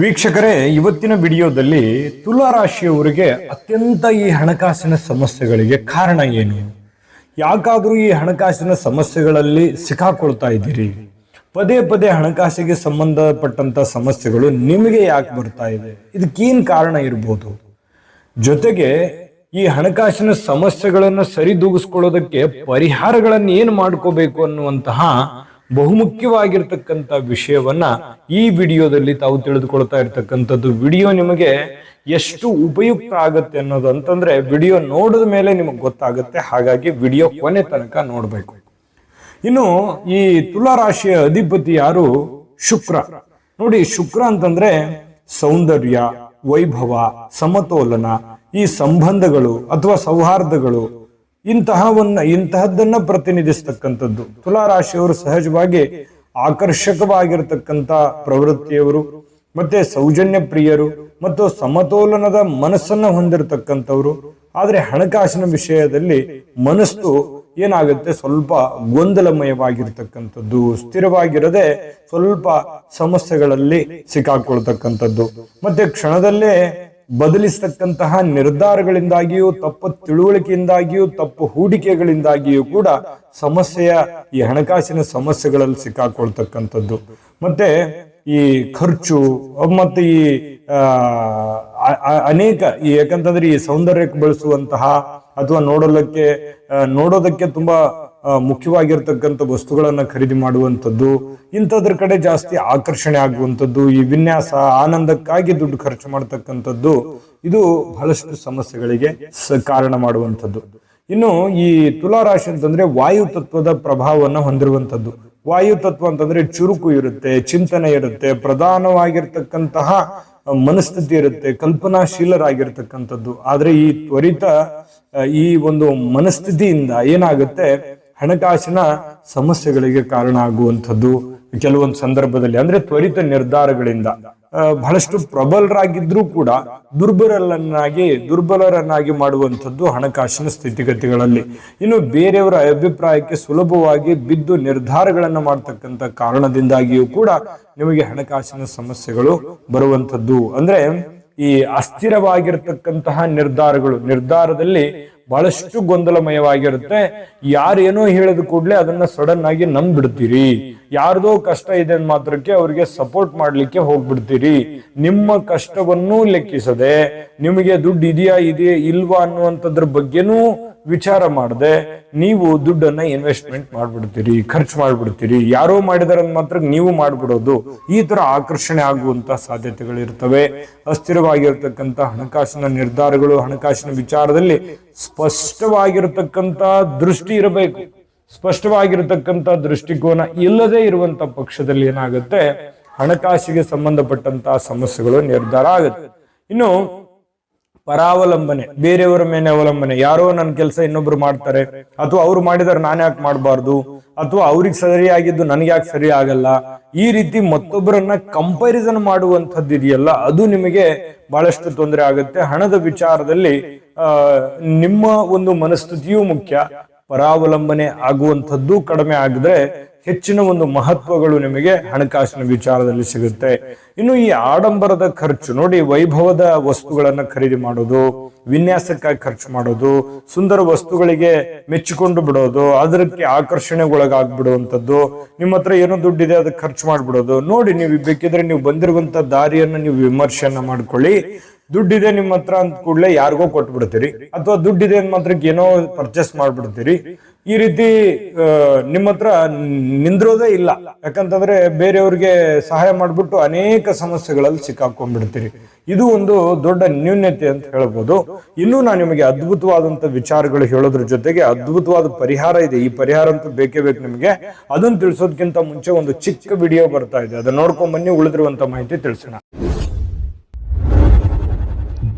ವೀಕ್ಷಕರೇ, ಇವತ್ತಿನ ವಿಡಿಯೋದಲ್ಲಿ ತುಲಾ ರಾಶಿಯವರಿಗೆ ಅತ್ಯಂತ ಈ ಹಣಕಾಸಿನ ಸಮಸ್ಯೆಗಳಿಗೆ ಕಾರಣ ಏನು? ಯಾಕಾದರೂ ಈ ಹಣಕಾಸಿನ ಸಮಸ್ಯೆಗಳಲ್ಲಿ ಸಿಕ್ಕಾಕೊಳ್ತಾ ಇದ್ದೀರಿ? ಪದೇ ಪದೇ ಹಣಕಾಸಿಗೆ ಸಂಬಂಧಪಟ್ಟಂತ ಸಮಸ್ಯೆಗಳು ನಿಮಗೆ ಯಾಕೆ ಬರ್ತಾ ಇದೆ? ಇದಕ್ಕೇನು ಕಾರಣ ಇರ್ಬೋದು? ಜೊತೆಗೆ ಈ ಹಣಕಾಸಿನ ಸಮಸ್ಯೆಗಳನ್ನು ಸರಿದೂಗಿಸ್ಕೊಳ್ಳೋದಕ್ಕೆ ಪರಿಹಾರಗಳನ್ನು ಏನು ಮಾಡ್ಕೋಬೇಕು ಅನ್ನುವಂತಹ ಬಹುಮುಖ್ಯವಾಗಿರ್ತಕ್ಕಂಥ ವಿಷಯವನ್ನ ಈ ವಿಡಿಯೋದಲ್ಲಿ ತಾವು ತಿಳಿದುಕೊಳ್ತಾ ಇರ್ತಕ್ಕಂಥದ್ದು. ವಿಡಿಯೋ ನಿಮಗೆ ಎಷ್ಟು ಉಪಯುಕ್ತ ಆಗುತ್ತೆ ಅನ್ನೋದು ಅಂತಂದ್ರೆ, ವಿಡಿಯೋ ನೋಡಿದ ಮೇಲೆ ನಿಮಗೆ ಗೊತ್ತಾಗುತ್ತೆ. ಹಾಗಾಗಿ ವಿಡಿಯೋ ಕೊನೆ ತನಕ ನೋಡಬೇಕು. ಇನ್ನು ಈ ತುಲಾ ರಾಶಿಯ ಅಧಿಪತಿ ಯಾರು? ಶುಕ್ರ. ನೋಡಿ, ಶುಕ್ರ ಅಂತಂದ್ರೆ ಸೌಂದರ್ಯ, ವೈಭವ, ಸಮತೋಲನ, ಈ ಸಂಬಂಧಗಳು ಅಥವಾ ಸೌಹಾರ್ದಗಳು ಇಂತಹವನ್ನ, ಇಂತಹದ್ದನ್ನ ಪ್ರತಿನಿಧಿಸ್ತಕ್ಕಂಥದ್ದು. ತುಲಾ ರಾಶಿಯವರು ಸಹಜವಾಗಿ ಆಕರ್ಷಕವಾಗಿರ್ತಕ್ಕಂಥ ಪ್ರವೃತ್ತಿಯವರು, ಮತ್ತೆ ಸೌಜನ್ಯ ಪ್ರಿಯರು, ಮತ್ತು ಸಮತೋಲನದ ಮನಸ್ಸನ್ನ ಹೊಂದಿರತಕ್ಕಂಥವ್ರು. ಆದರೆ ಹಣಕಾಸಿನ ವಿಷಯದಲ್ಲಿ ಮನಸ್ಸು ಏನಾಗುತ್ತೆ? ಸ್ವಲ್ಪ ಗೊಂದಲಮಯವಾಗಿರ್ತಕ್ಕಂಥದ್ದು. ಸ್ಥಿರವಾಗಿರದೆ ಸ್ವಲ್ಪ ಸಮಸ್ಯೆಗಳಲ್ಲಿ ಸಿಕ್ಕಾಕೊಳ್ತಕ್ಕಂಥದ್ದು. ಮತ್ತೆ ಕ್ಷಣದಲ್ಲೇ ಬದಲಿಸ್ತಕ್ಕಂತಹ ನಿರ್ಧಾರಗಳಿಂದಾಗಿಯೂ, ತಪ್ಪು ತಿಳುವಳಿಕೆಯಿಂದಾಗಿಯೂ, ತಪ್ಪು ಹೂಡಿಕೆಗಳಿಂದಾಗಿಯೂ ಕೂಡ ಸಮಸ್ಯೆಯ ಈ ಹಣಕಾಸಿನ ಸಮಸ್ಯೆಗಳಲ್ಲಿ ಸಿಕ್ಕಾಕೊಳ್ತಕ್ಕಂಥದ್ದು. ಮತ್ತೆ ಈ ಖರ್ಚು, ಮತ್ತು ಈ ಅನೇಕ ಈ ಯಾಕಂತಂದ್ರೆ ಈ ಸೌಂದರ್ಯಕ್ಕೆ ಬಳಸುವಂತಹ ಅಥವಾ ನೋಡಲಿಕ್ಕೆ ನೋಡೋದಕ್ಕೆ ತುಂಬಾ ಮುಖ್ಯವಾಗಿರ್ತಕ್ಕಂಥ ವಸ್ತುಗಳನ್ನ ಖರೀದಿ ಮಾಡುವಂಥದ್ದು, ಇಂಥದ್ರ ಕಡೆ ಜಾಸ್ತಿ ಆಕರ್ಷಣೆ ಆಗುವಂಥದ್ದು, ಈ ವಿನ್ಯಾಸ, ಆನಂದಕ್ಕಾಗಿ ದುಡ್ಡು ಖರ್ಚು ಮಾಡ್ತಕ್ಕಂಥದ್ದು, ಇದು ಬಹಳಷ್ಟು ಸಮಸ್ಯೆಗಳಿಗೆ ಕಾರಣ ಮಾಡುವಂಥದ್ದು. ಇನ್ನು ಈ ತುಲಾ ರಾಶಿ ಅಂತಂದ್ರೆ ವಾಯು ತತ್ವದ ಪ್ರಭಾವವನ್ನು ಹೊಂದಿರುವಂಥದ್ದು. ವಾಯು ತತ್ವ ಅಂತಂದ್ರೆ ಚುರುಕು ಇರುತ್ತೆ, ಚಿಂತನೆ ಇರುತ್ತೆ, ಪ್ರಧಾನವಾಗಿರ್ತಕ್ಕಂತಹ ಮನಸ್ಥಿತಿ ಇರುತ್ತೆ, ಕಲ್ಪನಾಶೀಲರಾಗಿರ್ತಕ್ಕಂಥದ್ದು. ಆದ್ರೆ ಈ ತ್ವರಿತ ಈ ಒಂದು ಮನಸ್ಥಿತಿಯಿಂದ ಏನಾಗುತ್ತೆ ಹಣಕಾಸಿನ ಸಮಸ್ಯೆಗಳಿಗೆ ಕಾರಣ ಆಗುವಂಥದ್ದು ಕೆಲವೊಂದು ಸಂದರ್ಭದಲ್ಲಿ, ಅಂದ್ರೆ ತ್ವರಿತ ನಿರ್ಧಾರಗಳಿಂದ. ಬಹಳಷ್ಟು ಪ್ರಬಲರಾಗಿದ್ರೂ ಕೂಡ ದುರ್ಬಲರನ್ನಾಗಿ ದುರ್ಬಲರನ್ನಾಗಿ ಮಾಡುವಂಥದ್ದು ಹಣಕಾಸಿನ ಸ್ಥಿತಿಗತಿಗಳಲ್ಲಿ. ಇನ್ನು ಬೇರೆಯವರ ಅಭಿಪ್ರಾಯಕ್ಕೆ ಸುಲಭವಾಗಿ ಬಿದ್ದು ನಿರ್ಧಾರಗಳನ್ನ ಮಾಡ್ತಕ್ಕಂಥ ಕಾರಣದಿಂದಾಗಿಯೂ ಕೂಡ ನಿಮಗೆ ಹಣಕಾಸಿನ ಸಮಸ್ಯೆಗಳು ಬರುವಂಥದ್ದು. ಅಂದ್ರೆ ಈ ಅಸ್ಥಿರವಾಗಿರ್ತಕ್ಕಂತಹ ನಿರ್ಧಾರಗಳು. ನಿರ್ಧಾರದಲ್ಲಿ ಬಹಳಷ್ಟು ಗೊಂದಲಮಯವಾಗಿರುತ್ತೆ. ಯಾರೇನೋ ಹೇಳಿದ ಕೂಡಲೇ ಅದನ್ನ ಸಡನ್ ಆಗಿ ನಂಬ್ಬಿಡ್ತೀರಿ ಯಾರ್ದೋ ಕಷ್ಟ ಇದೆ ಮಾತ್ರಕ್ಕೆ ಅವ್ರಿಗೆ ಸಪೋರ್ಟ್ ಮಾಡ್ಲಿಕ್ಕೆ ಹೋಗ್ಬಿಡ್ತೀರಿ. ನಿಮ್ಮ ಕಷ್ಟವನ್ನೂ ಲೆಕ್ಕಿಸದೆ, ನಿಮಗೆ ದುಡ್ಡು ಇದೆಯಾ ಇದೆಯಾ, ಇಲ್ವಾ ಅನ್ನುವಂಥದ್ರ ಬಗ್ಗೆನೂ ವಿಚಾರ ಮಾಡದೆ ನೀವು ದುಡ್ಡನ್ನ ಇನ್ವೆಸ್ಟ್ಮೆಂಟ್ ಮಾಡ್ಬಿಡ್ತೀರಿ, ಖರ್ಚು ಮಾಡ್ಬಿಡ್ತೀರಿ, ಯಾರೋ ಮಾಡಿದಾರೆ ಮಾತ್ರ ನೀವು ಮಾಡ್ಬಿಡೋದು. ಈ ತರ ಆಕರ್ಷಣೆ ಆಗುವಂತ ಸಾಧ್ಯತೆಗಳು ಇರ್ತವೆ ಅಸ್ಥಿರವಾಗಿರ್ತಕ್ಕಂಥ ಹಣಕಾಸಿನ ನಿರ್ಧಾರಗಳು, ಹಣಕಾಸಿನ ವಿಚಾರದಲ್ಲಿ ಸ್ಪಷ್ಟವಾಗಿರತಕ್ಕಂತ ದೃಷ್ಟಿ ಇರಬೇಕು. ಸ್ಪಷ್ಟವಾಗಿರತಕ್ಕಂತ ದೃಷ್ಟಿಕೋನ ಇಲ್ಲದೆ ಇರುವಂತ ಪಕ್ಷದಲ್ಲಿ ಏನಾಗುತ್ತೆ? ಹಣಕಾಸಿಗೆ ಸಂಬಂಧಪಟ್ಟಂತಹ ಸಮಸ್ಯೆಗಳು ನಿರ್ಧಾರ ಆಗುತ್ತೆ. ಇನ್ನು ಪರಾವಲಂಬನೆ, ಬೇರೆಯವರ ಮೇಲೆ ಅವಲಂಬನೆ. ಯಾರೋ ನನ್ನ ಕೆಲಸ ಇನ್ನೊಬ್ರು ಮಾಡ್ತಾರೆ. ಅಥವಾ ಅವ್ರು ಮಾಡಿದಾರೆ ನಾನು ಯಾಕೆ ಮಾಡಬಾರ್ದು? ಅಥವಾ ಅವ್ರಿಗೆ ಸರಿಯಾಗಿದ್ದು ನನಗೆ ಯಾಕೆ ಸರಿ ಆಗಲ್ಲ? ಈ ರೀತಿ ಮತ್ತೊಬ್ಬರನ್ನ ಕಂಪ್ಯಾರಿಸನ್ ಮಾಡುವಂಥದ್ದು ಇದೆಯಲ್ಲ, ಅದು ನಿಮಗೆ ಬಹಳಷ್ಟು ತೊಂದರೆ ಆಗುತ್ತೆ. ಹಣದ ವಿಚಾರದಲ್ಲಿ ನಿಮ್ಮ ಒಂದು ಮನಸ್ಥಿತಿಯೂ ಮುಖ್ಯ. ಪರಾವಲಂಬನೆ ಆಗುವಂಥದ್ದು ಕಡಿಮೆ ಆಗಿದ್ರೆ ಹೆಚ್ಚಿನ ಒಂದು ಮಹತ್ವಗಳು ನಿಮಗೆ ಹಣಕಾಸಿನ ವಿಚಾರದಲ್ಲಿ ಸಿಗುತ್ತೆ. ಇನ್ನು ಈ ಆಡಂಬರದ ಖರ್ಚು ನೋಡಿ, ವೈಭವದ ವಸ್ತುಗಳನ್ನ ಖರೀದಿ ಮಾಡೋದು, ವಿನ್ಯಾಸಕ್ಕಾಗಿ ಖರ್ಚು ಮಾಡೋದು, ಸುಂದರ ವಸ್ತುಗಳಿಗೆ ಮೆಚ್ಚಿಕೊಂಡು ಬಿಡೋದು, ಅದಕ್ಕೆ ಆಕರ್ಷಣೆಗೊಳಗಾಗ್ಬಿಡುವಂಥದ್ದು, ನಿಮ್ಮ ಹತ್ರ ಏನೋ ದುಡ್ಡಿದೆ ಅದಕ್ಕೆ ಖರ್ಚು ಮಾಡ್ಬಿಡೋದು. ನೋಡಿ, ನೀವು ಬೇಕಿದ್ರೆ ನೀವು ಬಂದಿರುವಂತ ದಾರಿಯನ್ನ ನೀವು ವಿಮರ್ಶೆಯನ್ನ ಮಾಡ್ಕೊಳ್ಳಿ. ದುಡ್ಡಿದೆ ನಿಮ್ಮ ಹತ್ರ ಅಂತ ಕೂಡಲೇ ಯಾರಿಗೋ ಕೊಟ್ಬಿಡ್ತೀರಿ. ಅಥವಾ ದುಡ್ಡಿದೆ ಅಂತ ಮಾತ್ರಕ್ಕೆ ಏನೋ ಪರ್ಚೇಸ್ ಮಾಡ್ಬಿಡ್ತೀರಿ. ಈ ರೀತಿ ನಿಮ್ಮ ಹತ್ರ ನಿಂದ್ರೋದೇ ಇಲ್ಲ. ಯಾಕಂತಂದ್ರೆ ಬೇರೆಯವ್ರಿಗೆ ಸಹಾಯ ಮಾಡಿಬಿಟ್ಟು ಅನೇಕ ಸಮಸ್ಯೆಗಳಲ್ಲಿ ಸಿಕ್ಕಾಕೊಂಡ್ಬಿಡ್ತೀರಿ. ಇದು ಒಂದು ದೊಡ್ಡ ನ್ಯೂನ್ಯತೆ ಅಂತ ಹೇಳ್ಬೋದು. ಇನ್ನೂ ನಾನು ನಿಮಗೆ ಅದ್ಭುತವಾದಂತ ವಿಚಾರಗಳು ಹೇಳೋದ್ರ ಜೊತೆಗೆ ಅದ್ಭುತವಾದ ಪರಿಹಾರ ಇದೆ. ಈ ಪರಿಹಾರ ಅಂತೂ ಬೇಕೇ ಬೇಕು ನಿಮಗೆ. ಅದನ್ನ ತಿಳಿಸೋದಕ್ಕಿಂತ ಮುಂಚೆ ಒಂದು ಚಿಕ್ಕ ವಿಡಿಯೋ ಬರ್ತಾ ಇದೆ. ಅದನ್ನ ನೋಡ್ಕೊಂಡ್ ಬನ್ನಿ, ಉಳಿದಿರುವಂತ ಮಾಹಿತಿ ತಿಳಿಸೋಣ.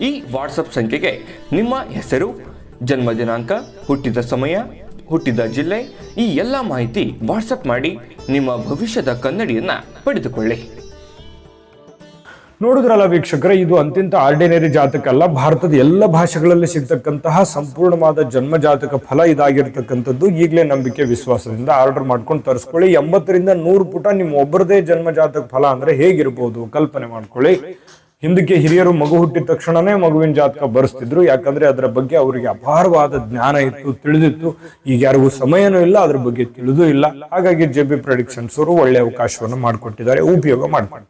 ಈ ವಾಟ್ಸಪ್ ಸಂಖ್ಯೆಗೆ ನಿಮ್ಮ ಹೆಸರು, ಜನ್ಮ ದಿನಾಂಕ, ಹುಟ್ಟಿದ ಸಮಯ, ಹುಟ್ಟಿದ ಜಿಲ್ಲೆ, ಈ ಎಲ್ಲ ಮಾಹಿತಿ ವಾಟ್ಸಪ್ ಮಾಡಿ ನಿಮ್ಮ ಭವಿಷ್ಯದ ಕನ್ನಡಿಯನ್ನ ಪಡೆದುಕೊಳ್ಳಿ. ನೋಡಿದ್ರಲ್ಲ ವೀಕ್ಷಕರೇ, ಇದು ಅಂತಿಂತ ಆರ್ಡಿನರಿ ಜಾತಕ ಅಲ್ಲ. ಭಾರತದ ಎಲ್ಲ ಭಾಷೆಗಳಲ್ಲಿ ಸಿಗ್ತಕ್ಕಂತಹ ಸಂಪೂರ್ಣವಾದ ಜನ್ಮ ಜಾತಕ ಫಲ ಇದಾಗಿರ್ತಕ್ಕಂಥದ್ದು ಈಗಲೇ ನಂಬಿಕೆ, ವಿಶ್ವಾಸದಿಂದ ಆರ್ಡರ್ ಮಾಡ್ಕೊಂಡು ತರಿಸ್ಕೊಳ್ಳಿ. ಎಂಬತ್ತರಿಂದ ನೂರು ಪುಟ ನಿಮ್ಮ ಒಬ್ಬರದೇ ಜನ್ಮ ಜಾತಕ ಫಲ ಅಂದ್ರೆ ಹೇಗಿರ್ಬೋದು ಕಲ್ಪನೆ ಮಾಡ್ಕೊಳ್ಳಿ. ಹಿಂದಕ್ಕೆ ಹಿರಿಯರು ಮಗು ಹುಟ್ಟಿದ ತಕ್ಷಣನೇ ಮಗುವಿನ ಜಾತಕ ಬರೆಸ್ತಿದ್ರು. ಯಾಕಂದ್ರೆ ಅದರ ಬಗ್ಗೆ ಅವರಿಗೆ ಅಪಾರವಾದ ಜ್ಞಾನ ಇತ್ತು, ತಿಳಿದಿತ್ತು. ಈಗ ಯಾರಿಗೂ ಸಮಯನೂ ಇಲ್ಲ, ಅದ್ರ ಬಗ್ಗೆ ತಿಳಿದೂ ಇಲ್ಲ. ಹಾಗಾಗಿ ಜೆ ಬಿ ಪ್ರೊಡಿಕ್ಷನ್ಸ್ ಅವರು ಒಳ್ಳೆ ಅವಕಾಶವನ್ನು ಮಾಡಿಕೊಟ್ಟಿದ್ದಾರೆ, ಉಪಯೋಗ ಮಾಡ್ಕೊಂಡು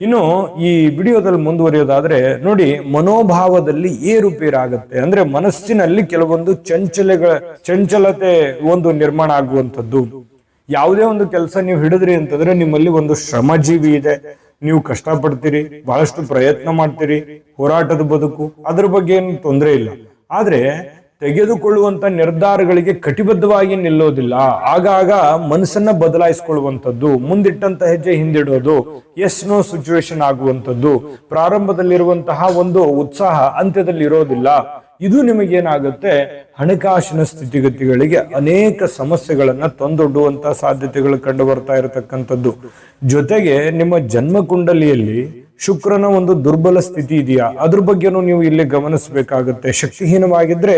ಇನ್ನು ಈ ವಿಡಿಯೋದಲ್ಲಿ ಮುಂದುವರಿಯೋದಾದ್ರೆ, ನೋಡಿ, ಮನೋಭಾವದಲ್ಲಿ ಏರುಪೇರಾಗತ್ತೆ. ಅಂದ್ರೆ ಮನಸ್ಸಿನಲ್ಲಿ ಕೆಲವೊಂದು ಚಂಚಲೆಗಳ, ಚಂಚಲತೆ ಒಂದು ನಿರ್ಮಾಣ ಆಗುವಂಥದ್ದು. ಯಾವುದೇ ಒಂದು ಕೆಲಸ ನೀವು ಹಿಡಿದ್ರಿ ಅಂತಂದ್ರೆ ನಿಮ್ಮಲ್ಲಿ ಒಂದು ಶ್ರಮಜೀವಿ ಇದೆ. ನೀವು ಕಷ್ಟಪಡ್ತೀರಿ, ಬಹಳಷ್ಟು ಪ್ರಯತ್ನ ಮಾಡ್ತೀರಿ, ಹೋರಾಟದ ಬದುಕು, ಅದ್ರ ಬಗ್ಗೆ ಏನು ತೊಂದರೆ ಇಲ್ಲ. ಆದ್ರೆ ತೆಗೆದುಕೊಳ್ಳುವಂತ ನಿರ್ಧಾರಗಳಿಗೆ ಕಟಿಬದ್ಧವಾಗಿ ನಿಲ್ಲೋದಿಲ್ಲ. ಆಗಾಗ ಮನಸ್ಸನ್ನ ಬದಲಾಯಿಸಿಕೊಳ್ಳುವಂಥದ್ದು, ಮುಂದಿಟ್ಟಂತ ಹೆಜ್ಜೆ ಹಿಂದಿಡೋದು ಎಸ್ ನೋ ಸಿಚುವೇಶನ್ ಆಗುವಂಥದ್ದು, ಪ್ರಾರಂಭದಲ್ಲಿರುವಂತಹ ಒಂದು ಉತ್ಸಾಹ ಅಂತ್ಯದಲ್ಲಿ ಇರೋದಿಲ್ಲ ಇದು ನಿಮಗೇನಾಗುತ್ತೆ? ಹಣಕಾಸಿನ ಸ್ಥಿತಿಗತಿಗಳಿಗೆ ಅನೇಕ ಸಮಸ್ಯೆಗಳನ್ನ ತಂದೊಡ್ಡುವಂತ ಸಾಧ್ಯತೆಗಳು ಕಂಡು ಬರ್ತಾ ಇರತಕ್ಕಂಥದ್ದು. ಜೊತೆಗೆ ನಿಮ್ಮ ಜನ್ಮ ಕುಂಡಲಿಯಲ್ಲಿ ಶುಕ್ರನ ಒಂದು ದುರ್ಬಲ ಸ್ಥಿತಿ ಇದೆಯಾ? ಅದ್ರ ಬಗ್ಗೆನೂ ನೀವು ಇಲ್ಲಿ ಗಮನಿಸಬೇಕಾಗುತ್ತೆ. ಶಕ್ತಿಹೀನವಾಗಿದ್ರೆ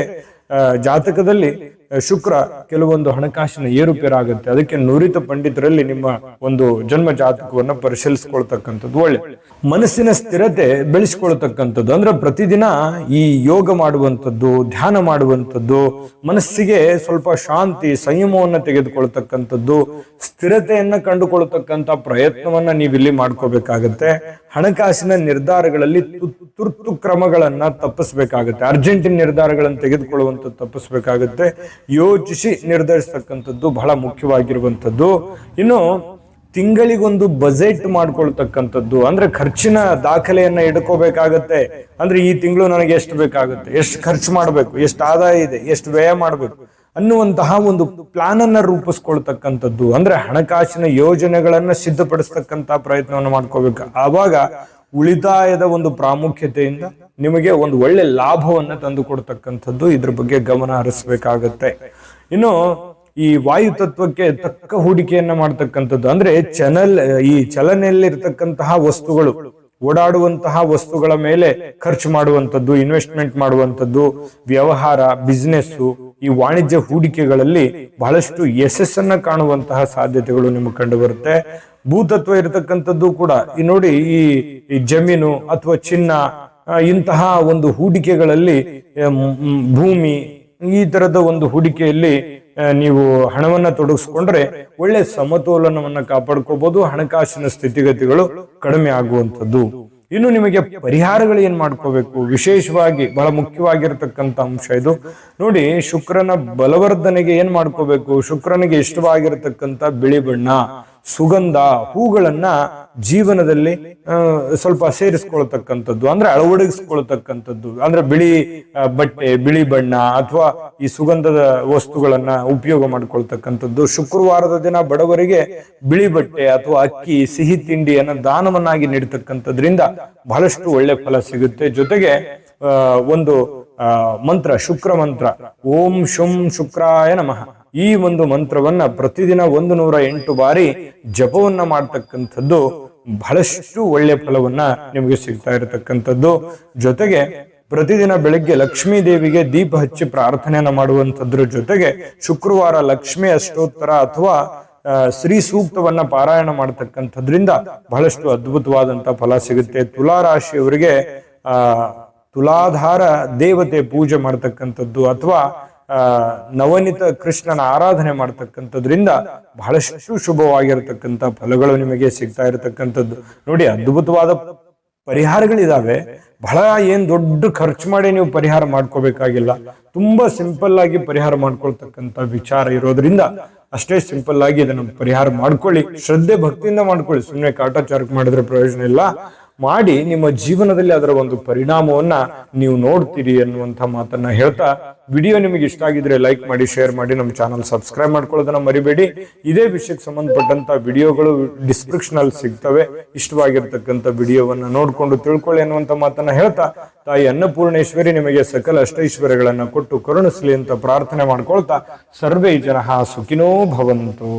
ಜಾತಕದಲ್ಲಿ ಶುಕ್ರ ಕೆಲವೊಂದು ಹಣಕಾಸಿನ ಏರುಪೇರಾಗುತ್ತೆ. ಅದಕ್ಕೆ ನುರಿತ ಪಂಡಿತರಲ್ಲಿ ನಿಮ್ಮ ಒಂದು ಜನ್ಮ ಜಾತಕವನ್ನ ಪರಿಶೀಲಿಸ್ಕೊಳ್ತಕ್ಕಂಥದ್ದು ಒಳ್ಳೆ. ಮನಸ್ಸಿನ ಸ್ಥಿರತೆ ಬೆಳೆಸ್ಕೊಳ್ತಕ್ಕಂಥದ್ದು. ಅಂದ್ರೆ ಪ್ರತಿದಿನ ಈ ಯೋಗ ಮಾಡುವಂಥದ್ದು, ಧ್ಯಾನ ಮಾಡುವಂಥದ್ದು, ಮನಸ್ಸಿಗೆ ಸ್ವಲ್ಪ ಶಾಂತಿ, ಸಂಯಮವನ್ನು ತೆಗೆದುಕೊಳ್ತಕ್ಕಂಥದ್ದು, ಸ್ಥಿರತೆಯನ್ನ ಕಂಡುಕೊಳ್ತಕ್ಕಂಥ ಪ್ರಯತ್ನವನ್ನ ನೀವಿಲ್ಲಿ ಮಾಡ್ಕೋಬೇಕಾಗತ್ತೆ. ಹಣಕಾಸಿನ ನಿರ್ಧಾರಗಳಲ್ಲಿ ತುರ್ತು ಕ್ರಮಗಳನ್ನ ತಪ್ಪಿಸ್ಬೇಕಾಗತ್ತೆ. ಅರ್ಜೆಂಟಿನ ನಿರ್ಧಾರಗಳನ್ನು ತೆಗೆದುಕೊಳ್ಳುವಂಥದ್ದು ತಪ್ಪಿಸ್ಬೇಕಾಗತ್ತೆ. ಯೋಚಿಸಿ ನಿರ್ಧರಿಸ್ತಕ್ಕಂಥದ್ದು ಬಹಳ ಮುಖ್ಯವಾಗಿರುವಂಥದ್ದು. ಇನ್ನು ತಿಂಗಳಿಗೊಂದು ಬಜೆಟ್ ಮಾಡ್ಕೊಳ್ತಕ್ಕಂಥದ್ದು, ಅಂದ್ರೆ ಖರ್ಚಿನ ದಾಖಲೆಯನ್ನ ಇಡ್ಕೋಬೇಕಾಗತ್ತೆ ಅಂದ್ರೆ ಈ ತಿಂಗಳು ನನಗೆ ಎಷ್ಟು ಬೇಕಾಗುತ್ತೆ? ಎಷ್ಟು ಖರ್ಚು ಮಾಡಬೇಕು? ಎಷ್ಟು ಆದಾಯ ಇದೆ? ಎಷ್ಟು ವ್ಯಯ ಮಾಡಬೇಕು? ಅನ್ನುವಂತಹ ಒಂದು ಪ್ಲಾನ್ ಅನ್ನ ರೂಪಿಸ್ಕೊಳ್ತಕ್ಕಂಥದ್ದು. ಅಂದ್ರೆ ಹಣಕಾಸಿನ ಯೋಜನೆಗಳನ್ನ ಸಿದ್ಧಪಡಿಸ್ತಕ್ಕಂತ ಪ್ರಯತ್ನವನ್ನು ಮಾಡ್ಕೋಬೇಕು. ಆವಾಗ ಉಳಿತಾಯದ ಒಂದು ಪ್ರಾಮುಖ್ಯತೆಯಿಂದ ನಿಮಗೆ ಒಂದು ಒಳ್ಳೆ ಲಾಭವನ್ನ ತಂದು ಕೊಡ್ತಕ್ಕಂಥದ್ದು ಇದ್ರ ಬಗ್ಗೆ ಗಮನ ಹರಿಸ್ಬೇಕಾಗತ್ತೆ. ಇನ್ನು ಈ ವಾಯು ತತ್ವಕ್ಕೆ ತಕ್ಕ ಹೂಡಿಕೆಯನ್ನ ಮಾಡ್ತಕ್ಕಂಥದ್ದು ಅಂದ್ರೆ ಚನಲ್ ಈ ಚಲನೆಯಲ್ಲಿರ್ತಕ್ಕಂತಹ ವಸ್ತುಗಳು, ಓಡಾಡುವಂತಹ ವಸ್ತುಗಳ ಮೇಲೆ ಖರ್ಚು ಮಾಡುವಂಥದ್ದು ಇನ್ವೆಸ್ಟ್ಮೆಂಟ್ ಮಾಡುವಂಥದ್ದು, ವ್ಯವಹಾರ ಬಿಸ್ನೆಸ್ ಈ ವಾಣಿಜ್ಯ ಹೂಡಿಕೆಗಳಲ್ಲಿ ಬಹಳಷ್ಟು ಯಶಸ್ಸನ್ನ ಕಾಣುವಂತಹ ಸಾಧ್ಯತೆಗಳು ನಿಮಗೆ ಕಂಡು ಬರುತ್ತೆ ಭೂತತ್ವ ಇರತಕ್ಕಂಥದ್ದು ಕೂಡ. ಈ ನೋಡಿ ಈ ಜಮೀನು ಅಥವಾ ಚಿನ್ನ ಇಂತಹ ಒಂದು ಹೂಡಿಕೆಗಳಲ್ಲಿ ಭೂಮಿ, ಈ ತರದ ಒಂದು ಹೂಡಿಕೆಯಲ್ಲಿ ನೀವು ಹಣವನ್ನ ತೊಡಗಿಸ್ಕೊಂಡ್ರೆ ಒಳ್ಳೆ ಸಮತೋಲನವನ್ನ ಕಾಪಾಡ್ಕೋಬಹುದು ಹಣಕಾಸಿನ ಸ್ಥಿತಿಗತಿಗಳು ಕಡಿಮೆ ಆಗುವಂಥದ್ದು. ಇನ್ನು ನಿಮಗೆ ಪರಿಹಾರಗಳು ಏನ್ ಮಾಡ್ಕೋಬೇಕು? ವಿಶೇಷವಾಗಿ, ಬಹಳ ಮುಖ್ಯವಾಗಿರತಕ್ಕಂತ ಅಂಶ ಇದು. ನೋಡಿ, ಶುಕ್ರನ ಬಲವರ್ಧನೆಗೆ ಏನ್ ಮಾಡ್ಕೋಬೇಕು? ಶುಕ್ರನಿಗೆ ಇಷ್ಟವಾಗಿರತಕ್ಕಂಥ ಬಿಳಿ ಬಣ್ಣ, ಸುಗಂಧ, ಹೂಗಳನ್ನ ಜೀವನದಲ್ಲಿ ಸ್ವಲ್ಪ ಸೇರಿಸ್ಕೊಳ್ತಕ್ಕಂಥದ್ದು, ಅಂದ್ರೆ ಅಳವಡಿಸ್ಕೊಳ್ತಕ್ಕಂಥದ್ದು, ಅಂದ್ರೆ ಬಿಳಿ ಬಟ್ಟೆ, ಬಿಳಿ ಬಣ್ಣ, ಅಥವಾ ಈ ಸುಗಂಧದ ವಸ್ತುಗಳನ್ನ ಉಪಯೋಗ ಮಾಡ್ಕೊಳ್ತಕ್ಕಂಥದ್ದು. ಶುಕ್ರವಾರದ ದಿನ ಬಡವರಿಗೆ ಬಿಳಿ ಬಟ್ಟೆ ಅಥವಾ ಅಕ್ಕಿ, ಸಿಹಿ ತಿಂಡಿಯನ್ನ ದಾನವನ್ನಾಗಿ ನೀಡತಕ್ಕಂಥದ್ರಿಂದ ಬಹಳಷ್ಟು ಒಳ್ಳೆ ಫಲ ಸಿಗುತ್ತೆ. ಜೊತೆಗೆ ಒಂದು ಮಂತ್ರ, ಶುಕ್ರ ಮಂತ್ರ, ಓಂ ಶುಂ ಶುಕ್ರಾಯ ನಮಃ. ಈ ಒಂದು ಮಂತ್ರವನ್ನ ಪ್ರತಿದಿನ ಒಂದು ನೂರ ಎಂಟು ಬಾರಿ ಜಪವನ್ನ ಮಾಡ್ತಕ್ಕಂಥದ್ದು ಬಹಳಷ್ಟು ಒಳ್ಳೆ ಫಲವನ್ನ ನಿಮಗೆ ಸಿಗ್ತಾ ಇರತಕ್ಕಂಥದ್ದು. ಜೊತೆಗೆ ಪ್ರತಿದಿನ ಬೆಳಗ್ಗೆ ಲಕ್ಷ್ಮೀ ದೇವಿಗೆ ದೀಪ ಹಚ್ಚಿ ಪ್ರಾರ್ಥನೆಯನ್ನ ಮಾಡುವಂತದ್ರ ಜೊತೆಗೆ ಶುಕ್ರವಾರ ಲಕ್ಷ್ಮಿ ಅಷ್ಟೋತ್ತರ ಅಥವಾ ಶ್ರೀ ಸೂಕ್ತವನ್ನ ಪಾರಾಯಣ ಮಾಡತಕ್ಕಂಥದ್ರಿಂದ ಬಹಳಷ್ಟು ಅದ್ಭುತವಾದಂತ ಫಲ ಸಿಗುತ್ತೆ. ತುಲಾ ರಾಶಿಯವರಿಗೆ ಆ, ತುಲಾಧಾರ ದೇವತೆ ಪೂಜೆ ಮಾಡ್ತಕ್ಕಂಥದ್ದು ಅಥವಾ ನವನಿತ ಕೃಷ್ಣನ ಆರಾಧನೆ ಮಾಡ್ತಕ್ಕಂಥದ್ರಿಂದ ಬಹಳಷ್ಟು ಶುಭವಾಗಿರತಕ್ಕಂಥ ಫಲಗಳು ನಿಮಗೆ ಸಿಗ್ತಾ ಇರತಕ್ಕಂಥದ್ದು. ನೋಡಿ, ಅದ್ಭುತವಾದ ಪರಿಹಾರಗಳಿದಾವೆ. ಬಹಳ ಏನ್ ದೊಡ್ಡ ಖರ್ಚು ಮಾಡಿ ನೀವು ಪರಿಹಾರ ಮಾಡ್ಕೋಬೇಕಾಗಿಲ್ಲ. ತುಂಬಾ ಸಿಂಪಲ್ ಆಗಿ ಪರಿಹಾರ ಮಾಡ್ಕೊಳ್ತಕ್ಕಂಥ ವಿಚಾರ ಇರೋದ್ರಿಂದ ಅಷ್ಟೇ ಸಿಂಪಲ್ ಆಗಿ ಇದನ್ನು ಪರಿಹಾರ ಮಾಡ್ಕೊಳ್ಳಿ. ಶ್ರದ್ಧೆ ಭಕ್ತಿಯಿಂದ ಮಾಡ್ಕೊಳ್ಳಿ. ಸುಮ್ಮನೆ ಕಾಟಾಚಾರಕ್ಕೆ ಮಾಡಿದ್ರೆ ಪ್ರಯೋಜನ ಇಲ್ಲ. ಮಾಡಿ ನಿಮ್ಮ ಜೀವನದಲ್ಲಿ ಅದರ ಒಂದು ಪರಿಣಾಮವನ್ನ ನೀವು ನೋಡ್ತೀರಿ ಅನ್ನುವಂಥ ಮಾತನ್ನ ಹೇಳ್ತಾ ವಿಡಿಯೋ ನಿಮಗೆ ಇಷ್ಟ ಆಗಿದ್ರೆ ಲೈಕ್ ಮಾಡಿ, ಶೇರ್ ಮಾಡಿ, ನಮ್ಮ ಚಾನಲ್ ಸಬ್ಸ್ಕ್ರೈಬ್ ಮಾಡ್ಕೊಳ್ಳೋದನ್ನ ಮರಿಬೇಡಿ. ಇದೇ ವಿಷಯಕ್ಕೆ ಸಂಬಂಧಪಟ್ಟಂತ ವಿಡಿಯೋಗಳು ಡಿಸ್ಕ್ರಿಪ್ಷನ್ ಅಲ್ಲಿ ಸಿಗ್ತವೆ. ಇಷ್ಟವಾಗಿರ್ತಕ್ಕಂಥ ವಿಡಿಯೋವನ್ನ ನೋಡ್ಕೊಂಡು ತಿಳ್ಕೊಳ್ಳಿ ಅನ್ನುವಂಥ ಮಾತನ್ನ ಹೇಳ್ತಾ, ತಾಯಿ ಅನ್ನಪೂರ್ಣೇಶ್ವರಿ ನಿಮಗೆ ಸಕಲ ಅಷ್ಟೈಶ್ವರ್ಯಗಳನ್ನ ಕೊಟ್ಟು ಕರುಣಿಸಲಿ ಅಂತ ಪ್ರಾರ್ಥನೆ ಮಾಡ್ಕೊಳ್ತಾ, ಸರ್ವೇ ಜನ ಸುಖಿನೋ ಭವಂತು.